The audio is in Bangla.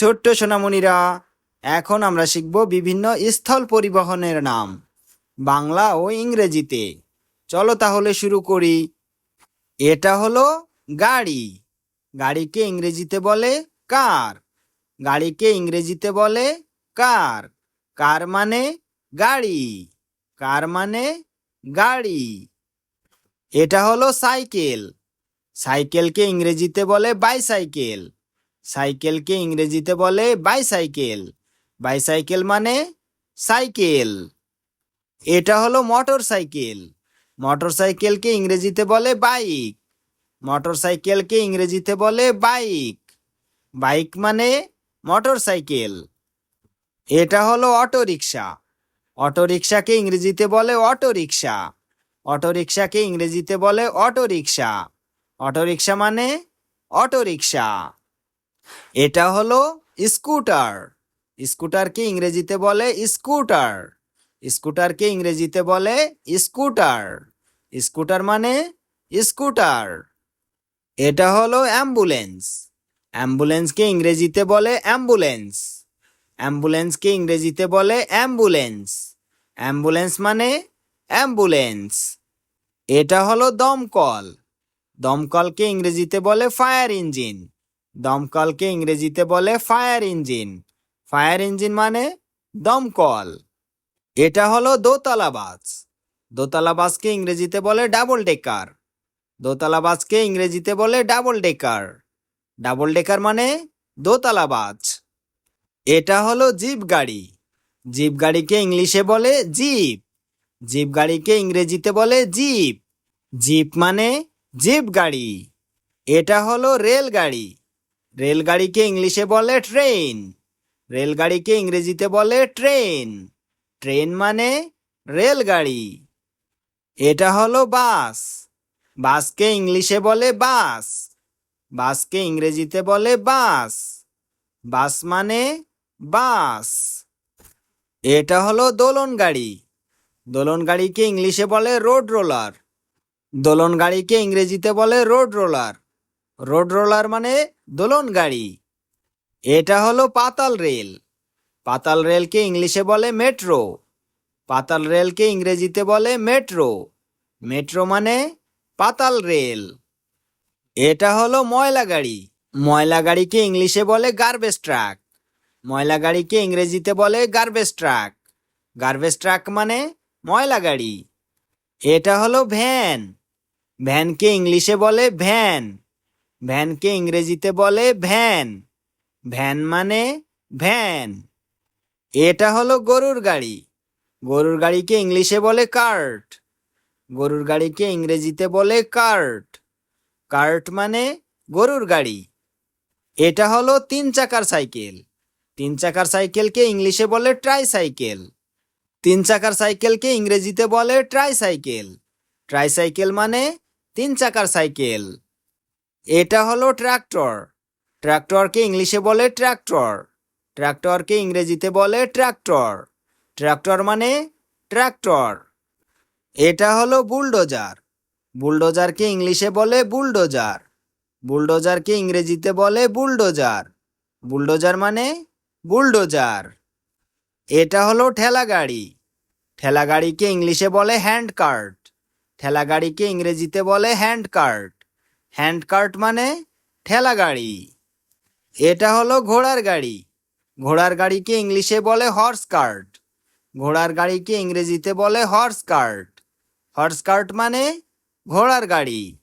ছোট্ট সোনামণিরা, এখন আমরা শিখব বিভিন্ন স্থল পরিবহনের নাম, বাংলা ও ইংরেজিতে। চলো তাহলে শুরু করি। এটা হলো গাড়ি। গাড়িকে ইংরেজিতে বলে কার? গাড়িকে ইংরেজিতে বলে কার? কার মানে গাড়ি? কার মানে গাড়ি? এটা হলো সাইকেল। সাইকেলকে ইংরেজিতে বলে বাইসাইকেল। সাইকেলকে ইংরেজিতে বলে বাইসাইকেল বাইসাইকেল মানে সাইকেল। এটা হলো মোটর সাইকেল মোটর সাইকেলকে ইংরেজিতে বলে বাইক মোটর সাইকেলকে ইংরেজিতে বলে বাইক বাইক মানে মোটর সাইকেল এটা হলো অটো রিক্সা অটো রিক্সাকে ইংরেজিতে বলে অটো রিক্সা অটো রিক্সাকে ইংরেজিতে বলে অটো রিক্সা অটো রিক্সা মানে অটো রিক্সা এটা হলো স্কুটার। স্কুটারকে ইংরেজিতে বলে স্কুটার। স্কুটারকে ইংরেজিতে বলে স্কুটার। স্কুটার মানে স্কুটার। এটা হলো অ্যাম্বুলেন্স। অ্যাম্বুলেন্সকে ইংরেজিতে বলে অ্যাম্বুলেন্স। অ্যাম্বুলেন্সকে ইংরেজিতে বলে অ্যাম্বুলেন্স। অ্যাম্বুলেন্স মানে অ্যাম্বুলেন্স। এটা হলো দমকল। দমকলকে ইংরেজিতে বলে ফায়ার ইঞ্জিন। দমকলকে ইংরেজিতে বলে ফায়ার ইঞ্জিন। ফায়ার ইঞ্জিন মানে দমকল। এটা হলো দোতলা বাস। দোতলা বাসকে ইংরেজিতে বলে ডাবল ডেকার। দোতলা বাসকে ইংরেজিতে বলে ডাবল ডেকার। ডাবল ডেকার মানে দোতলা বাস। এটা হলো জিপ গাড়ি। জিপ গাড়িকে ইংলিশে বলে জিপ। জিপ গাড়িকে ইংরেজিতে বলে জিপ। জিপ মানে জিপ গাড়ি। এটা হলো রেলগাড়ি রেলগাড়িকে ইংলিশে বলে ট্রেন। রেলগাড়িকে ইংরেজিতে বলে ট্রেন। ট্রেন মানে রেলগাড়ি। এটা হলো বাস। বাসকে ইংলিশে বলে বাস। বাসকে ইংরেজিতে বলে বাস। বাস মানে বাস। এটা হলো দোলন গাড়ি। দোলন গাড়িকে ইংলিশে বলে রোড রোলার। দোলন গাড়িকে ইংরেজিতে বলে রোড রোলার। রোড রোলার মানে দোলন গাড়ি। এটা হলো পাতাল রেল। পাতাল রেলকে ইংলিশে বলে মেট্রো। পাতাল রেলকে ইংরেজিতে বলে মেট্রো। মেট্রো মানে পাতাল রেল। এটা হলো ময়লা গাড়ি। ময়লা গাড়িকে ইংলিশে বলে গার্বেজ ট্রাক ময়লা গাড়িকে ইংরেজিতে বলে গার্বেজ ট্রাক গার্বেজ ট্রাক মানে ময়লা গাড়ি। এটা হলো ভ্যান। ভ্যানকে ইংলিশে বলে ভ্যান। ভ্যানকে ইংরেজিতে বলে ভ্যান। ভ্যান মানে ভ্যান। এটা হলো গরুর গাড়ি। গরুর গাড়িকে ইংলিশে বলে কার্ট। গরুর গাড়িকে ইংরেজিতে বলে কার্ট। কার্ট মানে গরুর গাড়ি। এটা হলো তিন চাকার সাইকেল। তিন চাকার সাইকেলকে ইংলিশে বলে ট্রাই সাইকেল তিন চাকার সাইকেলকে ইংরেজিতে বলে ট্রাই সাইকেল ট্রাই সাইকেল মানে তিন চাকার সাইকেল। এটা হলো ট্রাক্টর ট্রাক্টরকে ইংলিশে বলে ট্রাক্টর ট্রাক্টরকে ইংরেজিতে বলে ট্রাক্টর ট্রাক্টর মানে ট্রাক্টর এটা হলো বুলডোজার। বুলডোজারকে ইংলিশে বলে বুলডোজার। বুলডোজারকে ইংরেজিতে বলে বুলডোজার। বুলডোজার মানে বুলডোজার। এটা হলো ঠেলা গাড়ি ঠেলা গাড়িকে ইংলিশে বলে হ্যান্ড কার্ট ঠেলা গাড়িকে ইংরেজিতে বলে হ্যান্ড কার্ট হ্যান্ড কার্ট মানে ঠেলা গাড়ি। এটা হলো ঘোড়ার গাড়ি। ঘোড়ার গাড়িকে ইংলিশে বলে হর্স কার্ট ঘোড়ার গাড়িকে ইংরেজিতে বলে হর্স কার্ট হর্স কার্ট মানে ঘোড়ার গাড়ি।